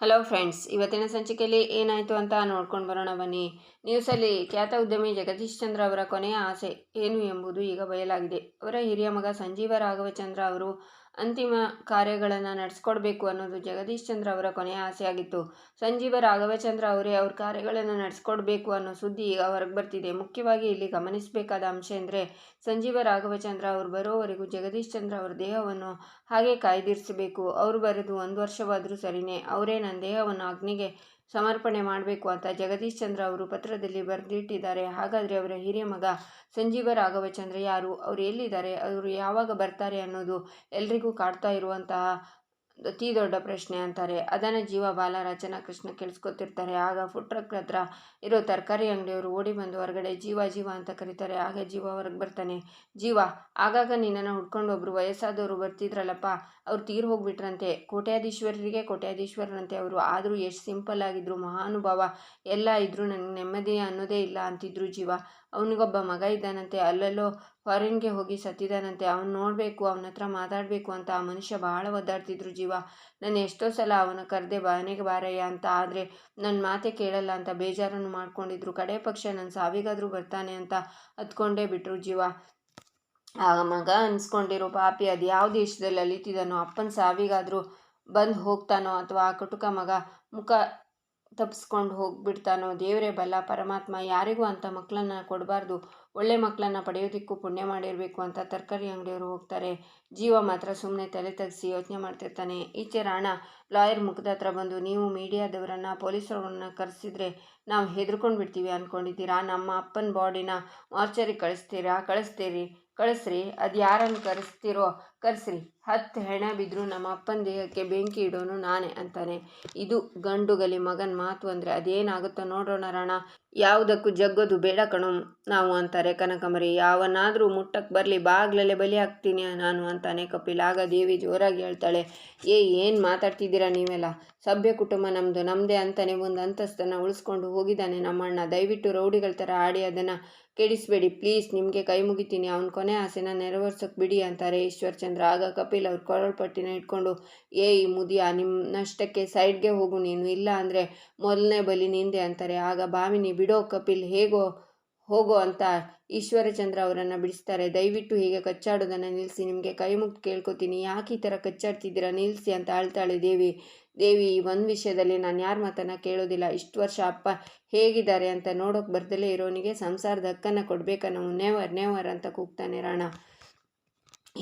Hello friends ಇವತ್ತಿನ ಸಂಚಿಕೆಯಲ್ಲಿ ಏನಾಯಿತು ಅಂತ ನೋಡ್ಕೊಂಡು ಬರೋಣ ಬನ್ನಿ. ನ್ಯೂಸಲ್ಲಿ ಖ್ಯಾತ ಉದ್ಯಮಿ ಜಗದೀಶ್ ಚಂದ್ರ ಅವರ ಕೊನೆಯ ಆಸೆ ಏನು ಎಂಬುದು ಈಗ ಬಯಲಾಗಿದೆ. ಅವರ ಹಿರಿಯ ಮಗ ಸಂಜೀವ ರಾಘವಚಂದ್ರ ಅವರು ಅಂತಿಮ ಕಾರ್ಯಗಳನ್ನು ನಡೆಸ್ಕೊಡ್ಬೇಕು ಅನ್ನೋದು ಜಗದೀಶ್ ಚಂದ್ರ ಅವರ ಕೊನೆಯ ಆಸೆಯಾಗಿತ್ತು. ಸಂಜೀವ ರಾಘವಚಂದ್ರ ಅವರೇ ಅವ್ರ ಕಾರ್ಯಗಳನ್ನು ನಡೆಸ್ಕೊಡ್ಬೇಕು ಅನ್ನೋ ಸುದ್ದಿ ಈಗ ಹೊರಗೆ ಬರ್ತಿದೆ. ಮುಖ್ಯವಾಗಿ ಇಲ್ಲಿ ಗಮನಿಸಬೇಕಾದ ಅಂಶ ಅಂದರೆ ಸಂಜೀವ ರಾಘವಚಂದ್ರ ಅವರು ಬರೋವರೆಗೂ ಜಗದೀಶ್ ಚಂದ್ರ ಅವರ ದೇಹವನ್ನು ಹಾಗೆ ಕಾಯ್ದಿರಿಸಬೇಕು. ಅವರು ಬರೆದು ಒಂದು ವರ್ಷವಾದರೂ ಸರಿಯೇ ಅವರೇ ನನ್ನ ದೇಹವನ್ನು ಅಗ್ನಿಗೆ ಸಮರ್ಪಣೆ ಮಾಡಬೇಕು ಅಂತ ಜಗದೀಶ್ ಚಂದ್ರ ಅವರು ಪತ್ರದಲ್ಲಿ ಬರೆದಿಟ್ಟಿದ್ದಾರೆ. ಹಾಗಾದರೆ ಅವರ ಹಿರಿಯ ಮಗ ಸಂಜೀವ ರಾಘವಚಂದ್ರ ಯಾರು? ಅವರು ಎಲ್ಲಿದ್ದಾರೆ? ಅವರು ಯಾವಾಗ ಬರ್ತಾರೆ ಅನ್ನೋದು ಎಲ್ರಿಗೂ ಕಾಡ್ತಾ ಇರುವಂತಹ ಅತಿ ದೊಡ್ಡ ಪ್ರಶ್ನೆ ಅಂತಾರೆ. ಅದನ್ನು ಜೀವ ಬಾಲ ರಚನಾ ಕೃಷ್ಣ ಕೇಳಿಸ್ಕೊತಿರ್ತಾರೆ. ಆಗ ಫುಡ್ ಟ್ರಕ್ ಹತ್ರ ಇರೋ ತರಕಾರಿ ಅಂಗಡಿಯವರು ಓಡಿ ಬಂದು ಹೊರಗಡೆ ಜೀವ ಜೀವ ಅಂತ ಕರೀತಾರೆ. ಆಗ ಜೀವ ಹೊರಗೆ ಬರ್ತಾನೆ. ಜೀವ, ಆಗಾಗ ನಿನ್ನನ್ನು ಹುಡ್ಕೊಂಡು ಒಬ್ರು ವಯಸ್ಸಾದವರು ಬರ್ತಿದ್ರಲ್ಲಪ್ಪ. ಅವ್ರು ತೀರು ಹೋಗ್ಬಿಟ್ರಂತೆ. ಕೋಟ್ಯಾಧೀಶ್ವರರಿಗೆ ಕೋಟ್ಯಾಧೀಶ್ವರರಂತೆ ಅವರು. ಆದರೂ ಎಷ್ಟು ಸಿಂಪಲ್ ಆಗಿದ್ರು, ಮಹಾನುಭಾವ. ಎಲ್ಲ ಇದ್ದರೂ ನನಗೆ ನೆಮ್ಮದಿ ಅನ್ನೋದೇ ಇಲ್ಲ ಅಂತಿದ್ರು ಜೀವ. ಅವನಿಗೊಬ್ಬ ಮಗ ಇದ್ದಾನಂತೆ. ಅಲ್ಲೆಲ್ಲೋ ಫಾರಿನ್ಗೆ ಹೋಗಿ ಸತ್ತಿದ್ದಾನಂತೆ ಅವ್ನು ನೋಡಬೇಕು, ಅವನ ಹತ್ರ ಮಾತಾಡಬೇಕು ಅಂತ ಆ ಮನುಷ್ಯ ಬಹಳ ಒದ್ದಾಡ್ತಿದ್ರು ಜೀವ. ನಾನು ಎಷ್ಟೋ ಸಲ ಅವನ ಕರೆದೆ ಮನೆಗೆ ಬಾರಯ್ಯ ಅಂತ ಆದರೆ ನನ್ನ ಮಾತೆ ಕೇಳಲ್ಲ ಅಂತ ಬೇಜಾರನ್ನು ಮಾಡ್ಕೊಂಡಿದ್ರು. ಕಡೆ ಪಕ್ಷ ನನ್ನ ಸಾವಿಗಾದರೂ ಬರ್ತಾನೆ ಅಂತ ಹತ್ಕೊಂಡೇ ಬಿಟ್ಟರು ಜೀವ. ಆ ಮಗ ಅನ್ಸ್ಕೊಂಡಿರೋ, ಪಾಪಿ, ಅದು ಯಾವ ದೇಶದಲ್ಲಿ ಅಲಿತಿದ್ದಾನೋ ಅಪ್ಪನ ಸಾವಿಗಾದರೂ ಬಂದು ಹೋಗ್ತಾನೋ ಅಥವಾ ಆ ಕಟುಕ ಮಗ ಮುಖ ತಪ್ಪಿಸ್ಕೊಂಡು ಹೋಗ್ಬಿಡ್ತಾನೋ, ದೇವರೇ ಬಲ್ಲ, ಪರಮಾತ್ಮ ಯಾರಿಗೂ ಅಂಥ ಮಕ್ಕಳನ್ನ ಕೊಡಬಾರ್ದು. ಒಳ್ಳೆ ಮಕ್ಕಳನ್ನು ಪಡೆಯೋದಕ್ಕೂ ಪುಣ್ಯ ಮಾಡಿರಬೇಕು ಅಂತ ತರಕಾರಿ ಅಂಗಡಿಯವರು ಹೋಗ್ತಾರೆ. ಜೀವ ಮಾತ್ರ ಸುಮ್ಮನೆ ತಲೆ ತಗ್ಸಿ ಯೋಚನೆ ಮಾಡ್ತಿರ್ತಾನೆ. ಈಚೆ ರಾಣ, ಲಾಯರ್ ಮುಖದ ಹತ್ರ ಬಂದು, ನೀವು ಮೀಡಿಯಾದವರನ್ನು ಪೊಲೀಸರವ್ರನ್ನ ಕರೆಸಿದ್ರೆ ನಾವು ಹೆದರ್ಕೊಂಡು ಬಿಡ್ತೀವಿ ಅಂದ್ಕೊಂಡಿದ್ದೀರಾ ನಮ್ಮ ಅಪ್ಪನ ಬಾಡಿನ ಮಾರ್ಚರಿಗೆ ಕಳಿಸ್ತೀರಾ? ಕಳಿಸ್ತೀರಿ, ಕಳಿಸ್ರಿ. ಅದು ಯಾರನ್ನು ಕರೆಸ್ತೀರೋ, ಕರೆಸ್ರಿ. ಹತ್ತು ಹೆಣ ಬಿದ್ದರೂ ನಮ್ಮ ಅಪ್ಪನ ದೇಹಕ್ಕೆ ಬೆಂಕಿ ಇಡೋನು ನಾನೇ, ಅಂತಾನೆ. ಇದು ಗಂಡುಗಲಿ ಮಗನ ಮಾತು ಅಂದರೆ ಅದೇನಾಗುತ್ತೋ ನೋಡೋಣ ರಣ. ಯಾವುದಕ್ಕೂ ಜಗ್ಗೋದು ಬೇಡ ಕಣೋ. ನಾವು ಅಂತಾರೆ, ಕನಕಮರಿ, ಯಾವನಾದರೂ ಮುಟ್ಟಕ್ಕೆ ಬರಲಿ, ಬಾಗ್ಲಲ್ಲೇ ಬಲಿ ಹಾಕ್ತೀನಿ ನಾನು ಅಂತಾನೆ ಕಪಿಲ್. ಆಗ ದೇವಿ ಜೋರಾಗಿ ಹೇಳ್ತಾಳೆ, ಏ, ಏನು ಮಾತಾಡ್ತಿದ್ದೀರಾ ನೀವೆಲ್ಲ? ಸಭ್ಯ ಕುಟುಂಬ ನಮ್ಮದು ನಮ್ಮದೇ ಅಂತಾನೆ ಒಂದು ಅಂತಸ್ತನ್ನು ಉಳಿಸ್ಕೊಂಡು ಹೋಗಿದ್ದಾನೆ ನಮ್ಮಣ್ಣ. ದಯವಿಟ್ಟು ರೌಡಿಗಳ ಥರ ಆಡಿ ಅದನ್ನು ಕೆಡಿಸ್ಬೇಡಿ, ಪ್ಲೀಸ್. ನಿಮಗೆ ಕೈ ಮುಗಿತೀನಿ. ಅವನ ಕೊನೆ ಆಸೆನ ನೆರವೇರ್ಸೋಕೆ ಬಿಡಿ ಅಂತಾರೆ ಈಶ್ವರ್ಚಂದ್ರ ಆಗ ಕಪಿಲ್ ಅವ್ರ ಕೊರಳ್ಪಟ್ಟಿನ ಇಟ್ಕೊಂಡು ಏ ಈ ಮುದಿಯ ನಿಮ್ಮನಷ್ಟಕ್ಕೆ ಸೈಡ್ಗೆ ಹೋಗು ನೀನು. ಇಲ್ಲ ಅಂದರೆ ಮೊದಲನೇ ಬಲಿ ನಿಂದೆ ಅಂತಾರೆ. ಆಗ ಭಾಮಿನಿ, ಬಿಡೋ ಕಪಿಲ್, ಹೇಗೋ ಹೋಗೋ ಅಂತ ಈಶ್ವರಚಂದ್ರ ಅವರನ್ನು ಬಿಡಿಸ್ತಾರೆ. ದಯವಿಟ್ಟು ಹೀಗೆ ಕಚ್ಚಾಡೋದನ್ನು ನಿಲ್ಲಿಸಿ ನಿಮಗೆ ಕೈ ಕೇಳ್ಕೊತೀನಿ. ಯಾಕೆ ಈ ಥರ ಕಚ್ಚಾಡ್ತಿದ್ದೀರಾ? ನಿಲ್ಲಿಸಿ ಅಂತ ಆಳ್ತಾಳೆ ದೇವಿ. ದೇವಿ, ಈ ಒಂದು ವಿಷಯದಲ್ಲಿ ನಾನು ಯಾರ ಮಾತನ್ನು ಕೇಳೋದಿಲ್ಲ. ಇಷ್ಟು ವರ್ಷ ಅಪ್ಪ ಹೇಗಿದ್ದಾರೆ ಅಂತ ನೋಡೋಕೆ ಬರ್ದಲೇ ಇರೋನಿಗೆ ಸಂಸಾರದ ಹಕ್ಕನ್ನು ಕೊಡಬೇಕನ್ನೋ ನೇವರ್ ನೇವರ್ ಅಂತ ಕೂಗ್ತಾನೆ ರಾಣ.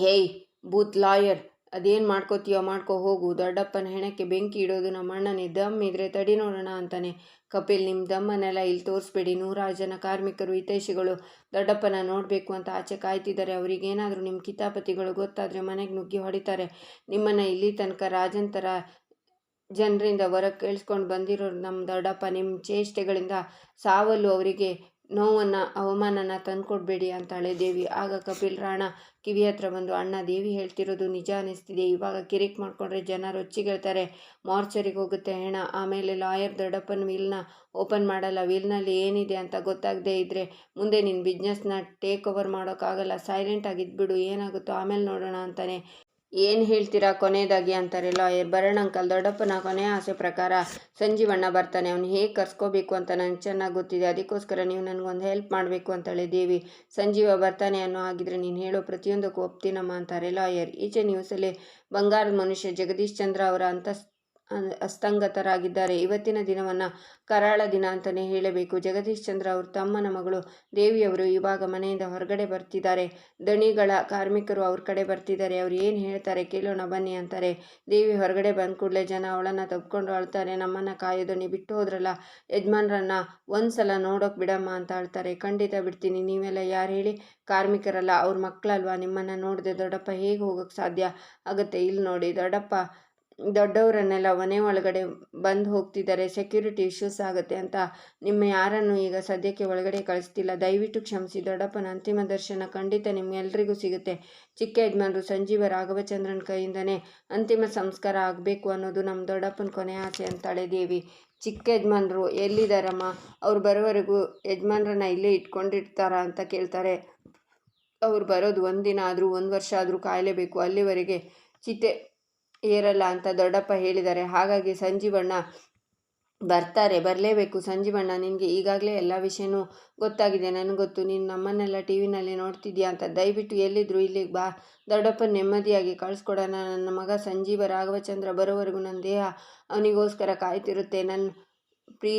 Hey, booth lawyer. ಅದೇನು ಮಾಡ್ಕೋತೀಯೋ ಮಾಡ್ಕೋ ಹೋಗು. ದೊಡ್ಡಪ್ಪನ ಹೆಣಕ್ಕೆ ಬೆಂಕಿ ಇಡೋದು ನಮ್ಮ ಅಣ್ಣನೇ. ದಮ್ ಇದ್ರೆ ತಡಿ ನೋಡೋಣ ಅಂತಾನೆ. ಕಪಿಲ್ ನಿಮ್ಮ ದಮ್ಮನೆಲ್ಲ ಇಲ್ಲಿ ತೋರಿಸ್ಬೇಡಿ. ನೂರಾರು ಜನ ಕಾರ್ಮಿಕರು, ಹಿತೈಷಿಗಳು ದೊಡ್ಡಪ್ಪನ ನೋಡಬೇಕು ಅಂತ ಆಚೆ ಕಾಯ್ತಿದ್ದಾರೆ. ಅವರಿಗೇನಾದರೂ ನಿಮ್ಮ ಕಿತಾಪತಿಗಳು ಗೊತ್ತಾದರೆ ಮನೆಗೆ ನುಗ್ಗಿ ಹೊಡಿತಾರೆ. ನಿಮ್ಮನ್ನು ಇಲ್ಲಿ ತನಕ ರಾಜಂತರ ಜನರಿಂದ ಹೊರಗೆ ಕೇಳಿಸ್ಕೊಂಡು ಬಂದಿರೋರು ನಮ್ಮ ದೊಡ್ಡಪ್ಪ. ನಿಮ್ಮ ಚೇಷ್ಟೆಗಳಿಂದ ಸಾವಲ್ಲು ಅವರಿಗೆ ನೋವನ್ನು, ಅವಮಾನನ ತಂದುಕೊಡ್ಬೇಡಿ ಅಂತಾಳೆ ದೇವಿ. ಆಗ ಕಪಿಲ್, ರಾಣ ಕಿವಿ ಹತ್ರ ಬಂದು, ಅಣ್ಣ, ದೇವಿ ಹೇಳ್ತಿರೋದು ನಿಜ ಅನ್ನಿಸ್ತಿದೆ ಇವಾಗ ಕಿರಿಕ್ ಮಾಡಿಕೊಂಡ್ರೆ ಜನ ಹೊಚ್ಚಿಗೇಳ್ತಾರೆ ಮಾರ್ಚರಿಗೆ ಹೋಗುತ್ತೆ ಹೆಣ. ಆಮೇಲೆ ಲಾಯರ್ ದೊಡ್ಡಪ್ಪನ ವೀಲ್ನ ಓಪನ್ ಮಾಡಲ್ಲ. ವೀಲ್ನಲ್ಲಿ ಏನಿದೆ ಅಂತ ಗೊತ್ತಾಗದೇ ಇದ್ದರೆ ಮುಂದೆ ನಿನ್ನ ಬಿಸ್ನೆಸ್ನ ಟೇಕ್ ಓವರ್ ಮಾಡೋಕ್ಕಾಗಲ್ಲ. ಸೈಲೆಂಟಾಗಿ ಇದ್ಬಿಡು. ಏನಾಗುತ್ತೋ ಆಮೇಲೆ ನೋಡೋಣ ಅಂತಾನೆ. ಏನು ಹೇಳ್ತೀರಾ ಕೊನೆಯದಾಗಿ ಅಂತಾರೆ ಲಾಯರ್ ಬರೋಣ ಅಂಕಲ್ ದೊಡ್ಡಪ್ಪನ ಕೊನೆಯ ಆಸೆ ಪ್ರಕಾರ ಸಂಜೀವಣ್ಣ ಬರ್ತಾನೆ. ಅವ್ನು ಹೇಗೆ ಕರ್ಸ್ಕೋಬೇಕು ಅಂತ ನನಗೆ ಚೆನ್ನಾಗಿ ಗೊತ್ತಿದೆ. ಅದಕ್ಕೋಸ್ಕರ ನೀವು ನನಗೊಂದು ಹೆಲ್ಪ್ ಮಾಡಬೇಕು ಅಂತೇಳಿ ದೇವಿ ಸಂಜೀವ ಬರ್ತಾನೆ ಅನ್ನೋ ಹಾಗಿದ್ರೆ ನೀನು ಹೇಳೋ ಪ್ರತಿಯೊಂದಕ್ಕೂ ಒಪ್ತೀನಮ್ಮ ಅಂತಾರೆ ಲಾಯರ್ ಈಚೆ ನ್ಯೂಸಲ್ಲಿ ಬಂಗಾರದ ಮನುಷ್ಯ ಜಗದೀಶ್ ಚಂದ್ರ ಅವರ ಅಂತಸ್ ಅಸ್ತಂಗತರಾಗಿದ್ದಾರೆ. ಇವತ್ತಿನ ದಿನವನ್ನು ಕರಾಳ ದಿನ ಅಂತಲೇ ಹೇಳಬೇಕು. ಜಗದೀಶ್ ಚಂದ್ರ ಅವರು ತಮ್ಮನ ಮಗಳು ದೇವಿಯವರು ಇವಾಗ ಮನೆಯಿಂದ ಹೊರಗಡೆ ಬರ್ತಿದ್ದಾರೆ. ದಣಿಗಳ ಕಾರ್ಮಿಕರು ಅವ್ರ ಕಡೆ ಬರ್ತಿದ್ದಾರೆ. ಅವ್ರು ಏನು ಹೇಳ್ತಾರೆ ಕೇಳೋಣ ಬನ್ನಿ ಅಂತಾರೆ. ದೇವಿ ಹೊರಗಡೆ ಬಂದ ಕೂಡಲೇ ಜನ ಅವಳನ್ನು ತಬ್ಕೊಂಡು ಅಳ್ತಾರೆ. ನಮ್ಮನ್ನು ಕಾಯೋದಣಿ ಬಿಟ್ಟು ಹೋದ್ರಲ್ಲ, ಯಜಮಾನ್ರನ್ನ ಒಂದು ಸಲ ನೋಡೋಕೆ ಬಿಡಮ್ಮ ಅಂತ ಅಳ್ತಾರೆ. ಖಂಡಿತ ಬಿಡ್ತೀನಿ. ನೀವೆಲ್ಲ ಯಾರು ಹೇಳಿ? ಕಾರ್ಮಿಕರಲ್ಲ, ಅವ್ರ ಮಕ್ಕಳಲ್ವಾ ನಿಮ್ಮನ್ನು ನೋಡಿದೆ ದೊಡ್ಡಪ್ಪ ಹೇಗೆ ಹೋಗೋಕ್ಕೆ ಸಾಧ್ಯ? ಆಗುತ್ತೆ ಇಲ್ಲಿ ನೋಡಿ ದೊಡ್ಡಪ್ಪ ದೊಡ್ಡವರನ್ನೆಲ್ಲ ಮನೆ ಒಳಗಡೆ ಬಂದು ಹೋಗ್ತಿದ್ದಾರೆ. ಸೆಕ್ಯೂರಿಟಿ ಇಶ್ಯೂಸ್ ಆಗುತ್ತೆ ಅಂತ ನಿಮ್ಮ ಯಾರನ್ನು ಈಗ ಸದ್ಯಕ್ಕೆ ಒಳಗಡೆ ಕಳಿಸ್ತಿಲ್ಲ? ದಯವಿಟ್ಟು ಕ್ಷಮಿಸಿ. ದೊಡ್ಡಪ್ಪನ ಅಂತಿಮ ದರ್ಶನ ಖಂಡಿತ ನಿಮ್ಗೆಲ್ರಿಗೂ ಸಿಗುತ್ತೆ. ಚಿಕ್ಕ ಯಜಮಾನರು ಸಂಜೀವ ರಾಘವಚಂದ್ರನ ಕೈಯಿಂದನೇ ಅಂತಿಮ ಸಂಸ್ಕಾರ ಆಗಬೇಕು ಅನ್ನೋದು ನಮ್ಮ ದೊಡ್ಡಪ್ಪನ ಕೊನೆ ಆಸೆ ಅಂತಾಳೆ ದೇವಿ ಚಿಕ್ಕ ಯಜಮಾನರು ಎಲ್ಲಿದ್ದಾರಮ್ಮ? ಅವ್ರು ಬರೋವರೆಗೂ ಯಜಮಾನ್ರನ್ನ ಇಲ್ಲೇ ಇಟ್ಕೊಂಡಿರ್ತಾರಾ ಅಂತ ಕೇಳ್ತಾರೆ. ಅವ್ರು ಬರೋದು ಒಂದಿನ ಆದರೂ ಒಂದು ವರ್ಷ ಆದರೂ ಕಾಯಲೇಬೇಕು. ಅಲ್ಲಿವರೆಗೆ ಚಿತೆ ಏರಲ್ಲ ಅಂತ ದೊಡ್ಡಪ್ಪ ಹೇಳಿದ್ದಾರೆ. ಹಾಗಾಗಿ ಸಂಜೀವಣ್ಣ ಬರ್ತಾರೆ. ಬರಲೇಬೇಕು. ಸಂಜೀವಣ್ಣ, ನಿನಗೆ ಈಗಾಗಲೇ ಎಲ್ಲ ವಿಷಯನೂ ಗೊತ್ತಾಗಿದೆ. ನನಗೆ ಗೊತ್ತು. ನೀನು ನಮ್ಮನ್ನೆಲ್ಲ ಟಿ ವಿನಲ್ಲಿ ನೋಡ್ತಿದ್ಯಾ ಅಂತ. ದಯವಿಟ್ಟು ಎಲ್ಲಿದ್ರು ಇಲ್ಲಿಗೆ ಬಾ. ದೊಡ್ಡಪ್ಪ ನೆಮ್ಮದಿಯಾಗಿ ಕಳಿಸ್ಕೊಡೋಣ. ನನ್ನ ಮಗ ಸಂಜೀವ ರಾಘವಚಂದ್ರ ಬರೋವರೆಗೂ ನನ್ನ ದೇಹ ಅವನಿಗೋಸ್ಕರ ಕಾಯ್ತಿರುತ್ತೆ. ನನ್ನ ಪ್ರೀ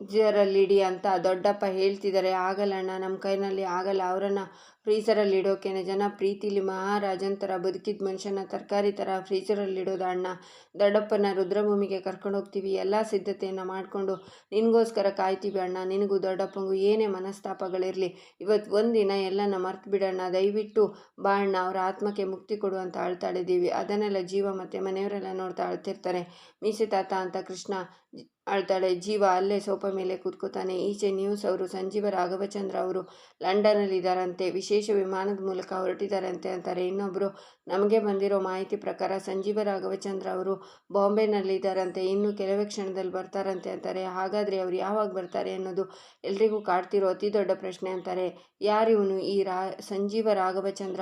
ಫ್ರೀಜರಲ್ಲಿಡಿ ಅಂತ ದೊಡ್ಡಪ್ಪ ಹೇಳ್ತಿದ್ದಾರೆ. ಆಗಲ್ಲ ಅಣ್ಣ. ನಮ್ಮ ಕೈನಲ್ಲಿ ಆಗಲ್ಲ. ಅವರನ್ನು ಫ್ರೀಜರಲ್ಲಿ ಇಡೋಕೇನೆ ಜನ ಪ್ರೀತಿಲಿ ಮಹಾರಾಜನ್ ಥರ ಬದುಕಿದ ಮನುಷ್ಯನ ತರಕಾರಿ ಥರ ಫ್ರೀಜರಲ್ಲಿಡೋದು ಅಣ್ಣ. ದೊಡ್ಡಪ್ಪನ ರುದ್ರಭೂಮಿಗೆ ಕರ್ಕೊಂಡು ಹೋಗ್ತೀವಿ, ಎಲ್ಲ ಸಿದ್ಧತೆಯನ್ನು ಮಾಡಿಕೊಂಡು. ನಿನಗೋಸ್ಕರ ಕಾಯ್ತೀವಿ ಅಣ್ಣ, ನಿನಗೂ ದೊಡ್ಡಪ್ಪಂಗೂ ಏನೇ ಮನಸ್ತಾಪಗಳಿರಲಿ. ಇವತ್ತು ಒಂದಿನ ಎಲ್ಲನ ಮರ್ತು ಬಿಡೋಣ ದಯವಿಟ್ಟು ಬಾ ಅಣ್ಣ, ಅವರ ಆತ್ಮಕ್ಕೆ ಮುಕ್ತಿ ಕೊಡು ಅಂತ ಅಳ್ತಾಳೆ ಇದ್ದೀವಿ ಅದನ್ನೆಲ್ಲ ಜೀವ ಮತ್ತು ಮನೆಯವರೆಲ್ಲ ನೋಡ್ತಾ ಅಳ್ತಿರ್ತಾರೆ. ಮೀಸೆ ತಾತ ಅಂತ ಕೃಷ್ಣ ಅಳ್ತಾಳೆ, ಜೀವ ಅಲ್ಲೇ ಸೋಪ ಮೇಲೆ ಕೂತ್ಕೋತಾನೆ. ಈಚೆ ನ್ಯೂಸ್ ಅವರು, ಸಂಜೀವ ರಾಘವಚಂದ್ರ ಅವರು ಲಂಡನ್ನಲ್ಲಿದ್ದಾರಂತೆ ವಿಶೇಷ ವಿಮಾನದ ಮೂಲಕ ಹೊರಟಿದ್ದಾರಂತೆ ಅಂತಾರೆ. ಇನ್ನೊಬ್ಬರು ನಮಗೆ ಬಂದಿರೋ ಮಾಹಿತಿ ಪ್ರಕಾರ ಸಂಜೀವ ರಾಘವಚಂದ್ರ ಅವರು ಬಾಂಬೆನಲ್ಲಿದ್ದಾರಂತೆ. ಇನ್ನು ಕೆಲವೇ ಕ್ಷಣದಲ್ಲಿ ಬರ್ತಾರಂತೆ ಅಂತಾರೆ. ಹಾಗಾದರೆ ಅವರು ಯಾವಾಗ ಬರ್ತಾರೆ ಅನ್ನೋದು ಎಲ್ರಿಗೂ ಕಾಡ್ತಿರೋ ಅತಿ ದೊಡ್ಡ ಪ್ರಶ್ನೆ ಅಂತಾರೆ. ಯಾರಿವನು ಈ ರಾ, ಸಂಜೀವ ರಾಘವಚಂದ್ರ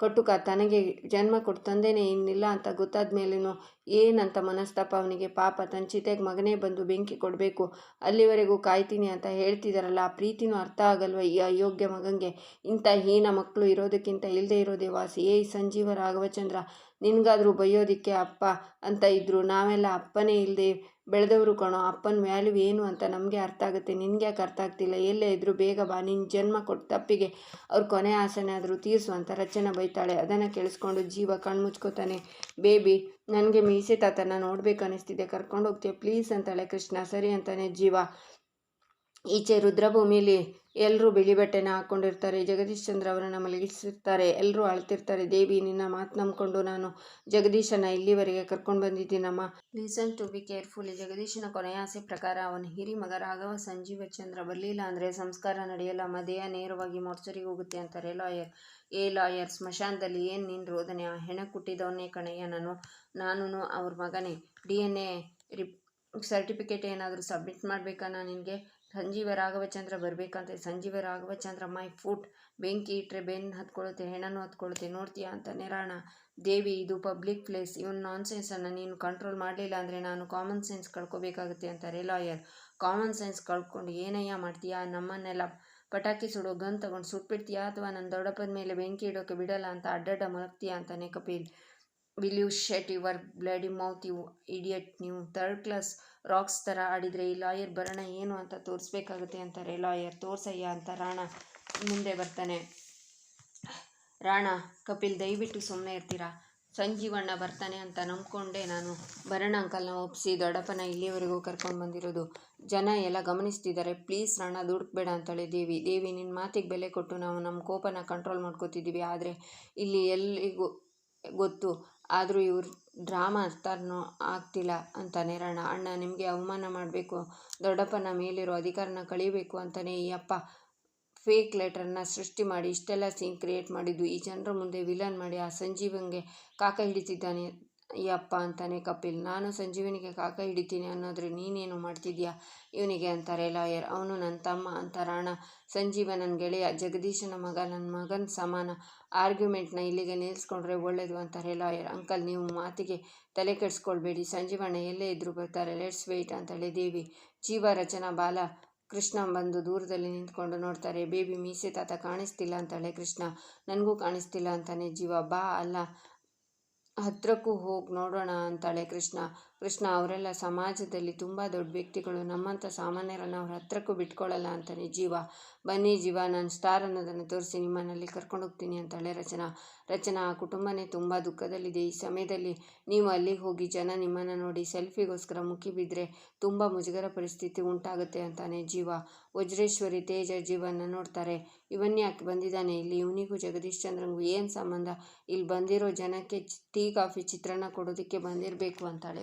ಕಟ್ಟುಕ ತನಗೆ ಜನ್ಮ ಕೊಟ್ಟು ತಂದೇನೆ ಇನ್ನಿಲ್ಲ ಅಂತ ಗೊತ್ತಾದ ಮೇಲೂ ಏನಂತ ಮನಸ್ತಾಪ ಅವನಿಗೆ? ಪಾಪ ತನ್ನ ಚಿತೆಗೆ ಮಗನೇ ಬಂದು ಬೆಂಕಿ ಕೊಡಬೇಕು. ಅಲ್ಲಿವರೆಗೂ ಕಾಯ್ತೀನಿ ಅಂತ ಹೇಳ್ತಿದ್ದಾರಲ್ಲ ಆ ಪ್ರೀತಿನೂ ಅರ್ಥ ಆಗಲ್ವ ಈ ಅಯೋಗ್ಯ ಮಗಂಗೆ? ಇಂಥ ಹೀನ ಮಕ್ಕಳು ಇರೋದಕ್ಕಿಂತ ಇಲ್ಲದೆ ಇರೋದೇ ವಾಸಿ ಏ ಸಂಜೀವ ರಾಘವಚಂದ್ರ, ನಿನಗಾದರೂ ಬೈಯೋದಿಕ್ಕೆ ಅಪ್ಪ ಅಂತ ಇದ್ದರು ನಾವೆಲ್ಲ ಅಪ್ಪನೇ ಇಲ್ಲದೆ ಬೆಳೆದವರು ಕಣೋ, ಅಪ್ಪನ ವ್ಯಾಲ್ಯೂ ಏನು ಅಂತ ನಮಗೆ ಅರ್ಥ ಆಗುತ್ತೆ. ನಿನಗೆ ಯಾಕೆ ಅರ್ಥ ಆಗ್ತಿಲ್ಲ? ಎಲ್ಲೇ ಇದ್ದರೂ ಬೇಗ ಬಾ ನಿನ್ನ ಜನ್ಮ ಕೊಟ್ಟು ತಪ್ಪಿಗೆ ಅವ್ರ ಕೊನೆ ಆಸನೆ ಆದರೂ ತೀರಿಸು ಅಂತ ರಚನೆ ಬೈತಾಳೆ. ಅದನ್ನು ಕೇಳಿಸ್ಕೊಂಡು ಜೀವ ಕಣ್ಮುಚ್ಕೋತಾನೆ. ಬೇಬಿ ನನಗೆ ಮೀಸೆ ತಾತನ ನೋಡ್ಬೇಕು ಅನ್ನಿಸ್ತಿದೆ ಕರ್ಕೊಂಡು ಹೋಗ್ತೀಯ? ಪ್ಲೀಸ್ ಅಂತಾಳೆ ಕೃಷ್ಣ. ಸರಿ ಅಂತಾನೆ. ಜೀವ, ಈಚೆ ರುದ್ರಭೂಮಿಲಿ ಎಲ್ಲರೂ ಬಿಳಿ ಬಟ್ಟೆನ ಹಾಕ್ಕೊಂಡಿರ್ತಾರೆ ಜಗದೀಶ್ ಚಂದ್ರ ಅವರನ್ನು ಮಲಗಿಸಿರ್ತಾರೆ. ಎಲ್ಲರೂ ಅಳ್ತಿರ್ತಾರೆ. ದೇವಿ, ನಿನ್ನ ಮಾತು ನಂಬ್ಕೊಂಡು ನಾನು ಜಗದೀಶನ ಇಲ್ಲಿವರೆಗೆ ಕರ್ಕೊಂಡು ಬಂದಿದ್ದೀನಮ್ಮ. ಲಿಸನ್ ಟು ಬಿ ಕೇರ್ಫುಲ್ ಜಗದೀಶನ ಕೊನೆಯ ಆಸೆ ಪ್ರಕಾರ ಅವನ ಹಿರಿ ಮಗ ರಾಘವ ಸಂಜೀವ ಚಂದ್ರ ಬರಲಿಲ್ಲ ಅಂದರೆ ಸಂಸ್ಕಾರ ನಡೆಯಲ್ಲ ಮದೆಯ ನೇರವಾಗಿ ಮೋರ್ಚರಿಗೆ ಹೋಗುತ್ತೆ ಅಂತಾರೆ. ಲಾಯರ್, ಏ ಲಾಯರ್, ಸ್ಮಶಾನದಲ್ಲಿ ಏನು ನಿನ್ನ ರೋದನೆ? ಆ ಹೆಣ ಕುಟ್ಟಿದವನೇ ಕಣಯ್ಯ ನಾನು ನಾನು ಅವ್ರ ಮಗನೇ. ಡಿ ಎನ್ ಎ ರಿಪ್ ಸರ್ಟಿಫಿಕೇಟ್ ಏನಾದರೂ ಸಬ್ಮಿಟ್ ಮಾಡಬೇಕಾ ನಾನು ನಿನಗೆ? ಸಂಜೀವ ರಾಘವಚಂದ್ರ ಬರಬೇಕಂತೆ. ಸಂಜೀವ ರಾಘವಚಂದ್ರ, ಮೈ ಫುಟ್, ಬೆಂಕಿ ಇಟ್ಟರೆ ಬೆನ್ನು ಹತ್ಕೊಳ್ಳುತ್ತೆ ಹೆಣನು ಹತ್ಕೊಳುತ್ತೆ, ನೋಡ್ತೀಯಾ ಅಂತ ನಿರಾಣ. ದೇವಿ, ಇದು ಪಬ್ಲಿಕ್ ಪ್ಲೇಸ್. ಇವನ್ ನಾನ್ ಸೆನ್ಸನ್ನು ನೀನು ಕಂಟ್ರೋಲ್ ಮಾಡಲಿಲ್ಲ ಅಂದರೆ ನಾನು ಕಾಮನ್ ಸೆನ್ಸ್ ಕಳ್ಕೊಬೇಕಾಗುತ್ತೆ ಅಂತಾರೆ ಲಾಯರ್ ಕಾಮನ್ ಸೆನ್ಸ್ ಕಳ್ಕೊಂಡು, ಏನಯ್ಯ ಮಾಡ್ತೀಯಾ? ನಮ್ಮನ್ನೆಲ್ಲ ಪಟಾಕಿ ಸುಡೋ ಗನ್ ತಗೊಂಡು ಸುಟ್ಬಿಡ್ತೀಯಾ? ಅಥವಾ ನನ್ನ ದೊಡ್ಡಪ್ಪದ ಮೇಲೆ ಬೆಂಕಿ ಇಡೋಕೆ ಬಿಡಲ್ಲ ಅಂತ ಅಡ್ಡಡ್ಡ ಮಲಗ್ತೀಯಾ? ಅಂತಾನೆ Kapil. Will you shut your bloody mouth you idiot, ನೀವು ಥರ್ಡ್ ಕ್ಲಾಸ್ ರಾಕ್ಸ್ ಥರ ಆಡಿದರೆ ಈ ಲಾಯರ್ ಬರೋಣ ಏನು ಅಂತ ತೋರಿಸ್ಬೇಕಾಗುತ್ತೆ ಅಂತಾರೆ. ಲಾಯರ್, ತೋರ್ಸಯ್ಯ ಅಂತ ರಾಣ ಮುಂದೆ ಬರ್ತಾನೆ. ರಾಣ, ಕಪಿಲ್, ದಯವಿಟ್ಟು ಸುಮ್ಮನೆ ಇರ್ತೀರಾ? ಸಂಜೀವಣ್ಣ ಬರ್ತಾನೆ ಅಂತ ನಂಬ್ಕೊಂಡೆ ನಾನು. ಬರೋಣ ಅಂಕಲ್ನ ಒಪ್ಪಿಸಿ ದೊಡ್ಡಪ್ಪನ ಇಲ್ಲಿವರೆಗೂ ಕರ್ಕೊಂಡು ಬಂದಿರೋದು. ಜನ ಎಲ್ಲ ಗಮನಿಸ್ತಿದ್ದಾರೆ. ಪ್ಲೀಸ್ ರಾಣ ದುಡ್ಕಬೇಡ ಅಂತಾಳೆ ದೇವಿ. ದೇವಿ ನಿನ್ನ ಮಾತಿಗೆ ಬೆಲೆ ಕೊಟ್ಟು ನಾವು ನಮ್ಮ ಕೋಪನ ಕಂಟ್ರೋಲ್ ಮಾಡ್ಕೋತಿದ್ದೀವಿ. ಆದರೆ ಇಲ್ಲಿ ಎಲ್ಲಿಗೂ ಗೊತ್ತು. ಆದರೂ ಇವ್ರು ಡ್ರಾಮಾ ಅರ್ಥನೂ ಆಗ್ತಿಲ್ಲ ಅಂತಾನೆ ರಣ. ಅಣ್ಣ, ನಿಮಗೆ ಅವಮಾನ ಮಾಡಬೇಕು. ದೊಡ್ಡಪ್ಪನ ಮೇಲಿರೋ ಅಧಿಕಾರನ ಕಳೀಬೇಕು ಅಂತಾನೆ ಈ ಅಪ್ಪ ಫೇಕ್ ಲೆಟರ್ನ ಸೃಷ್ಟಿ ಮಾಡಿ ಇಷ್ಟೆಲ್ಲ ಸೀನ್ ಕ್ರಿಯೇಟ್ ಮಾಡಿದ್ದು. ಈ ಜನರ ಮುಂದೆ ವಿಲನ್ ಮಾಡಿ ಆ ಸಂಜೀವಂಗೆ ಕಾಕ ಹಿಡಿತಿದ್ದಾನೆ. ಅಪ್ಪ ಅಂತಾನೆ ಕಪಿಲ್, ನಾನು ಸಂಜೀವನಿಗೆ ಕಾಕ ಹಿಡಿತೀನಿ ಅನ್ನೋದ್ರೆ ನೀನೇನು ಮಾಡ್ತಿದ್ಯಾ? ಇವನಿಗೆ ಅಂತಾರೆ ಲಾಯರ್, ಅವನು ನನ್ನ ತಮ್ಮ ಅಂತ ರಾಣ. ಸಂಜೀವ ನನ್ನ ಗೆಳೆಯ, ಜಗದೀಶನ ಮಗ ನನ್ನ ಮಗನ ಸಮಾನ. ಆರ್ಗ್ಯುಮೆಂಟ್ನ ಇಲ್ಲಿಗೆ ನಿಲ್ಲಿಸ್ಕೊಂಡ್ರೆ ಒಳ್ಳೇದು ಅಂತಾರೆ ಲಾಯರ್. ಅಂಕಲ್, ನೀವು ಮಾತಿಗೆ ತಲೆ ಕೆಡಿಸ್ಕೊಳ್ಬೇಡಿ. ಸಂಜೀವಣ್ಣ ಎಲ್ಲೇ ಇದ್ದರೂ ಬರ್ತಾರೆ. ಲೆಟ್ಸ್ ವೆಯ್ಟ್ ಅಂತೇಳಿ ದೇವಿ. ಜೀವ ರಚನಾ ಬಾಲ ಕೃಷ್ಣ ಬಂದು ದೂರದಲ್ಲಿ ನಿಂತ್ಕೊಂಡು ನೋಡ್ತಾರೆ. ಬೇಬಿ ಮೀಸೆ ತಾತ ಕಾಣಿಸ್ತಿಲ್ಲ ಅಂತಾಳೆ ಕೃಷ್ಣ. ನನಗೂ ಕಾಣಿಸ್ತಿಲ್ಲ ಅಂತಾನೆ ಜೀವ. ಬಾ, ಅಲ್ಲ. ಹತ್ರಕ್ಕೂ ಹೋಗಿ ನೋಡೋಣ ಅಂತಾಳೆ ಕೃಷ್ಣ. ಕೃಷ್ಣ ಅವರೆಲ್ಲ ಸಮಾಜದಲ್ಲಿ ತುಂಬ ದೊಡ್ಡ ವ್ಯಕ್ತಿಗಳು. ನಮ್ಮಂಥ ಸಾಮಾನ್ಯರನ್ನು ಅವ್ರ ಹತ್ರಕ್ಕೂ ಬಿಟ್ಕೊಳ್ಳಲ್ಲ ಅಂತಾನೆ ಜೀವ. ಬನ್ನಿ ಜೀವ, ನಾನು ಸ್ಟಾರ್ ಅನ್ನೋದನ್ನು ತೋರಿಸಿ ನಿಮ್ಮನ್ನಲ್ಲಿ ಕರ್ಕೊಂಡೋಗ್ತೀನಿ ಅಂತಾಳೆ ರಚನಾ. ರಚನಾ, ಆ ಕುಟುಂಬನೇ ತುಂಬ ದುಃಖದಲ್ಲಿದೆ. ಈ ಸಮಯದಲ್ಲಿ ನೀವು ಅಲ್ಲಿಗೆ ಹೋಗಿ ಜನ ನಿಮ್ಮನ್ನು ನೋಡಿ ಸೆಲ್ಫಿಗೋಸ್ಕರ ಮುಖಿ ಬಿದ್ದರೆ ತುಂಬ ಮುಜುಗರ ಪರಿಸ್ಥಿತಿ ಉಂಟಾಗುತ್ತೆ ಅಂತಾನೆ ಜೀವ. ವಜ್ರೇಶ್ವರಿ ತೇಜ ಜೀವನ ನೋಡ್ತಾರೆ. ಇವನ್ಯಾಕೆ ಬಂದಿದ್ದಾನೆ ಇಲ್ಲಿ? ಇವನಿಗೂ ಜಗದೀಶ್ ಚಂದ್ರಂಗೂ ಏನು ಸಂಬಂಧ? ಇಲ್ಲಿ ಬಂದಿರೋ ಜನಕ್ಕೆ ಟೀ, ಕಾಫಿ, ಚಿತ್ರಾನ್ನ ಕೊಡೋದಕ್ಕೆ ಬಂದಿರಬೇಕು ಅಂತಾಳೆ.